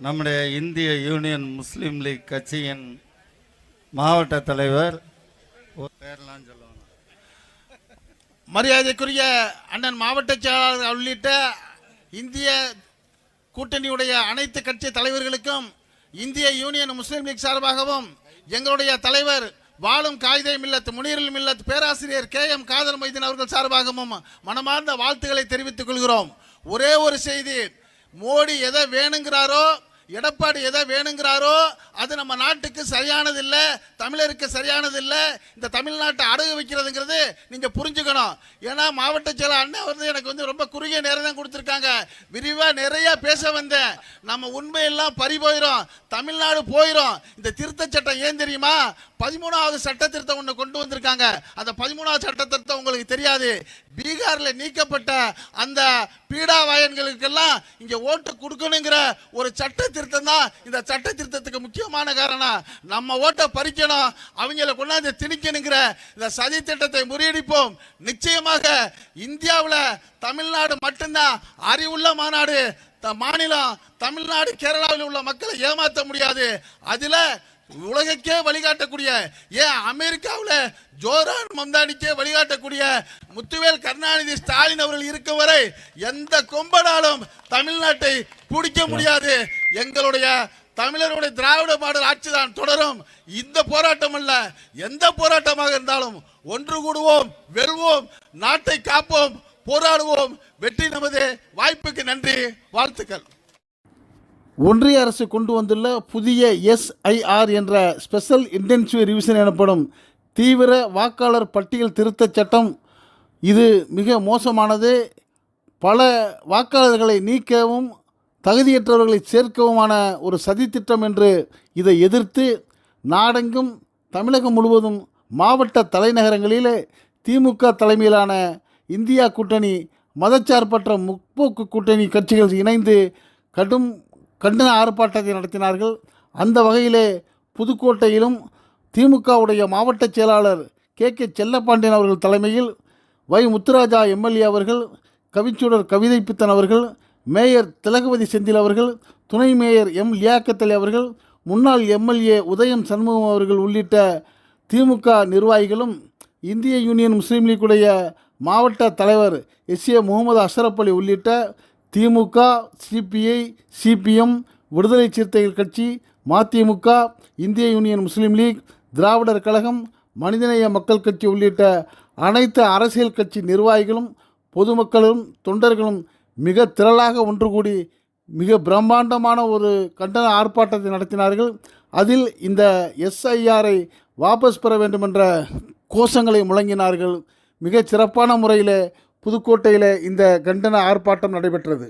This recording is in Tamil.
நம்முடைய இந்திய யூனியன் முஸ்லீம் லீக் கட்சியின் மாவட்ட தலைவர் பேர்லாம் சொல்லுவாங்க. மரியாதைக்குரிய அண்ணன் மாவட்ட செயலாளர் உள்ளிட்ட இந்திய கூட்டணியுடைய அனைத்து கட்சி தலைவர்களுக்கும் இந்திய யூனியன் முஸ்லீம் லீக் சார்பாகவும் எங்களுடைய தலைவர் வாழும் காகிதை மில்லத் முனீரில் மில்லத் பேராசிரியர் கே எம் காதர் மைதீன் அவர்கள் சார்பாகவும் மனமார்ந்த வாழ்த்துக்களை தெரிவித்துக் கொள்கிறோம். ஒரே ஒரு செய்தி மோடி எதை வேணுங்கிறாரோ எடப்பாடி எதை வேணுங்கிறாரோ அது நம்ம நாட்டுக்கு சரியானது தமிழருக்கு சரியானது இந்த தமிழ்நாட்டை அடகு வைக்கிறதுங்கிறது நீங்கள் புரிஞ்சுக்கணும். ஏன்னா மாவட்ட செயலர் அண்ணன் வந்து எனக்கு வந்து ரொம்ப குறுகிய நேரம் தான் கொடுத்துருக்காங்க. விரிவாக நிறையா பேச வந்தேன். நம்ம உண்மையெல்லாம் பறி போயிடும் தமிழ்நாடு போயிடும் இந்த திருத்த சட்டம் ஏன் தெரியுமா? பதிமூணாவது சட்ட திருத்தம் ஒன்று கொண்டு வந்திருக்காங்க. அந்த பதிமூணாவது சட்ட திருத்தம் உங்களுக்கு தெரியாது. பீகாரில் நீக்கப்பட்ட அந்த பீடா இங்கே ஓட்டு கொடுக்கணுங்கிற ஒரு சட்ட திருத்தம் தான் இந்த சட்ட திருத்தத்துக்கு முக்கியம் காரணம் நம்ம ஓட்டை பறிக்கணும். அவங்கள கொண்டாந்து திணிக்கணுங்கிற இந்த சதி திட்டத்தை முறியடிப்போம். நிச்சயமாக இந்தியாவில் தமிழ்நாடு மட்டும்தான் அறிவுள்ள மாநாடு. த- மாநிலம் தமிழ்நாடு கேரளாவில் உள்ள மக்களை ஏமாற்ற முடியாது. அதில் உலகக்கே வழிகாட்டக்கூடிய ஏன் அமெரிக்காவில் ஜோரான் மம்தானிக்கே வழிகாட்டக்கூடிய முத்துவேல் கருணாநிதி ஸ்டாலின் அவர்கள் இருக்கும் வரை எந்த கொம்பனாலும் தமிழ்நாட்டை பிடிக்க முடியாது. எங்களுடைய தமிழருடைய திராவிட மாடல் ஆட்சி தான் தொடரும். இந்த போராட்டம் அல்ல எந்த போராட்டமாக இருந்தாலும் ஒன்று கூடுவோம் வெல்வோம் நாட்டை காப்போம் போராடுவோம். வெற்றி நமது. வாய்ப்புக்கு நன்றி. வாழ்த்துக்கள். ஒன்றிய அரசு கொண்டு வந்துள்ள புதிய எஸ்ஐஆர் என்ற ஸ்பெஷல் இன்டென்சிவ் ரிவிஷன் எனப்படும் தீவிர வாக்காளர் பட்டியல் திருத்தச் சட்டம் இது மிக மோசமானது. பல வாக்காளர்களை நீக்கவும் தகுதியற்றவர்களை சேர்க்கவுமான ஒரு சதித்திட்டம் என்று இதை எதிர்த்து நாடெங்கும் தமிழகம் முழுவதும் மாவட்ட தலைநகரங்களிலே திமுக தலைமையிலான இந்தியா கூட்டணி மதச்சார்பற்ற முற்போக்கு கூட்டணி கட்சிகள் இணைந்து கடும் கண்டன ஆர்ப்பாட்டத்தை நடத்தினார்கள். அந்த வகையிலே புதுக்கோட்டையிலும் திமுகவுடைய மாவட்ட செயலாளர் கே. கே. செல்லப்பாண்டியன் அவர்கள் தலைமையில் வை. முத்துராஜா எம்எல்ஏ அவர்கள் கவிச்சூடர் கவிதை பித்தன் அவர்கள் மேயர் திலகவதி செந்தில் அவர்கள் துணை மேயர் எம் லியாக்கத்தலி அவர்கள் முன்னாள் எம்எல்ஏ உதயம் சண்முகம் அவர்கள் உள்ளிட்ட திமுக நிர்வாகிகளும் இந்திய யூனியன் முஸ்லீம் லீக்குடைய மாவட்ட தலைவர் எஸ் ஏ முகமது அஷரப் அலி உள்ளிட்ட திமுக சிபிஐ சிபிஎம் விடுதலை சிறுத்தைகள் கட்சி மதிமுக இந்திய யூனியன் முஸ்லீம் லீக் திராவிடர் கழகம் மனிதநேய மக்கள் கட்சி உள்ளிட்ட அனைத்து அரசியல் கட்சி நிர்வாகிகளும் பொதுமக்களும் தொண்டர்களும் மிக திரளாக ஒன்று கூடி மிக பிரம்மாண்டமான ஒரு கண்டன ஆர்ப்பாட்டத்தை நடத்தினார்கள். அதில் இந்த எஸ்ஐஆரை வாபஸ் பெற வேண்டுமென்ற கோஷங்களை முழங்கினார்கள். மிகச் சிறப்பான முறையில் புதுக்கோட்டையில் இந்த கண்டன ஆர்ப்பாட்டம் நடைபெற்றது.